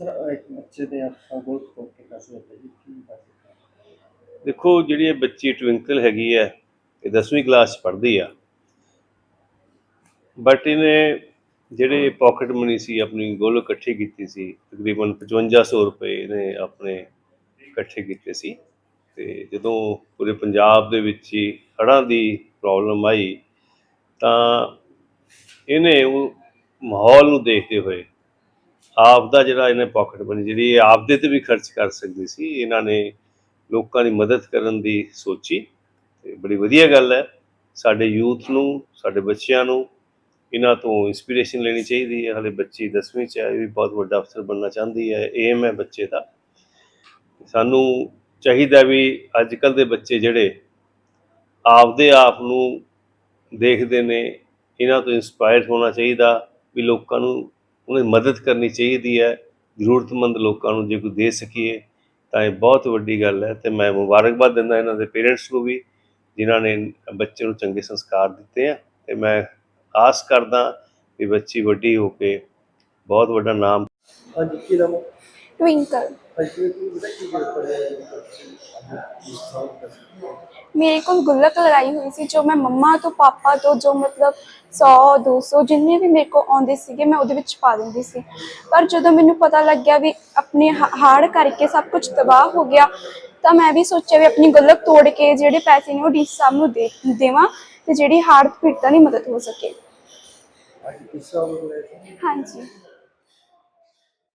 Sir ਇੱਕ ਬੱਚੇ ਦੇ ਆਪਾਂ ਗੋਲ ਖੋਲ ਕੇ ਦੱਸ ਜੀ, ਕੀ ਦੱਸ ਦੇਖੋ, ਜਿਹੜੀ ਇਹ ਬੱਚੀ ਟਵਿੰਕਲ ਹੈਗੀ ਹੈ, ਇਹ 10ਵੀਂ ਕਲਾਸ ਚ ਪੜ੍ਹਦੀ ਆ। ਬਟ ਇਹਨੇ ਜਿਹੜੇ ਪਾਕਟ ਮਨੀ ਸੀ, ਆਪਣੀ ਗੋਲ ਇਕੱਠੀ ਕੀਤੀ ਸੀ, ਤਕਰੀਬਨ 5500 ਰੁਪਏ ਇਹਨੇ ਆਪਣੇ ਇਕੱਠੇ ਕੀਤੇ ਸੀ। ਤੇ ਜਦੋਂ ਪੂਰੇ ਪੰਜਾਬ ਦੇ ਵਿੱਚ ਹੀ ਹੜ੍ਹਾਂ ਦੀ ਪ੍ਰੋਬਲਮ ਆਈ, ਤਾਂ ਇਹਨੇ ਉਹ ਮਾਹੌਲ ਨੂੰ ਦੇਖਦੇ ਹੋਏ ਆਪ ਦਾ ਜਿਹੜਾ ਇਹਨੇ ਪਾਕਟ ਬਣੀ ਜਿਹੜੀ ਇਹ ਆਪਦੇ ਤੇ ਵੀ ਖਰਚ ਕਰ ਸਕਦੀ ਸੀ, ਇਹਨਾਂ ਨੇ ਲੋਕਾਂ ਦੀ ਮਦਦ ਕਰਨ ਦੀ ਸੋਚੀ ਤੇ ਬੜੀ ਵਧੀਆ ਗੱਲ ਹੈ। ਸਾਡੇ ਯੂਥ ਨੂੰ, ਸਾਡੇ ਬੱਚਿਆਂ ਨੂੰ ਇਹਨਾਂ ਤੋਂ ਇਨਸਪੀਰੇਸ਼ਨ ਲੈਣੀ ਚਾਹੀਦੀ ਹੈ। ਹਲੇ ਬੱਚੀ 10ਵੀਂ ਚ ਹੈ, ਇਹ ਵੀ ਬਹੁਤ ਵੱਡਾ ਅਫਸਰ ਬਣਨਾ ਚਾਹੁੰਦੀ ਹੈ। ਏਮ ਹੈ ਬੱਚੇ ਦਾ। ਸਾਨੂੰ ਚਾਹੀਦਾ ਵੀ ਅੱਜ ਕੱਲ ਦੇ ਬੱਚੇ ਜਿਹੜੇ ਆਪਦੇ ਆਪ ਨੂੰ ਦੇਖਦੇ ਨੇ, ਇਹਨਾਂ ਤੋਂ ਇਨਸਪਾਇਰ ਹੋਣਾ ਚਾਹੀਦਾ ਵੀ ਲੋਕਾਂ ਨੂੰ ਉਹਨਾਂ ਦੀ ਮਦਦ ਕਰਨੀ ਚਾਹੀਦੀ ਹੈ ਜ਼ਰੂਰਤਮੰਦ ਲੋਕਾਂ ਨੂੰ ਜੇ ਕੋਈ ਦੇ ਸਕੀਏ ਤਾਂ ਇਹ ਬਹੁਤ ਵੱਡੀ ਗੱਲ ਹੈ ਤੇ ਮੈਂ ਮੁਬਾਰਕਬਾਦ ਦਿੰਦਾ ਇਹਨਾਂ ਦੇ ਪੇਰੈਂਟਸ ਨੂੰ ਵੀ ਜਿਨ੍ਹਾਂ ਨੇ ਬੱਚੇ ਨੂੰ ਚੰਗੇ ਸੰਸਕਾਰ ਦਿੱਤੇ ਆ ਤੇ ਮੈਂ ਆਸ ਕਰਦਾ ਵੀ ਬੱਚੀ ਵੱਡੀ ਹੋ ਕੇ ਬਹੁਤ ਵੱਡਾ ਨਾਮ ਹਾਂਜੀ ਕੀ ਨਾਮ ਟਵਿੰਕਲ। ਅੱਜ ਕੀ ਬਤਾ ਕੀ ਗੱਲ ਕਰ ਰਹੇ ਹੋ ਮੇਰੇ ਕੋਲ ਗੁੱਲਕ ਲਗਾਈ ਹੋਈ ਸੀ 100 200 ਜਿੰਨੇ ਵੀ ਮੇਰੇ ਕੋਲ ਆਉਂਦੇ ਸੀਗੇ, ਮੈਂ ਉਹਦੇ ਵਿੱਚ ਪਾ ਦਿੰਦੀ ਸੀ। ਪਰ ਜਦੋਂ ਮੈਨੂੰ ਪਤਾ ਲੱਗਿਆ ਵੀ ਆਪਣੇ ਹਾੜ ਕਰਕੇ ਸਭ ਕੁਝ ਤਬਾਹ ਹੋ ਗਿਆ, ਤਾਂ ਮੈਂ ਵੀ ਸੋਚਿਆ ਵੀ ਆਪਣੀ ਗੁੱਲਕ ਤੋੜ ਕੇ ਜਿਹੜੇ ਪੈਸੇ ਨੇ ਉਹ ਡੀ ਸਾਹਿਬ ਨੂੰ ਦੇ, ਦੇਵਾਂ ਤੇ ਜਿਹੜੀ ਹਾੜ ਪੀੜਤਾਂ ਦੀ ਮਦਦ ਹੋ ਸਕੇ। ਹਾਂਜੀ।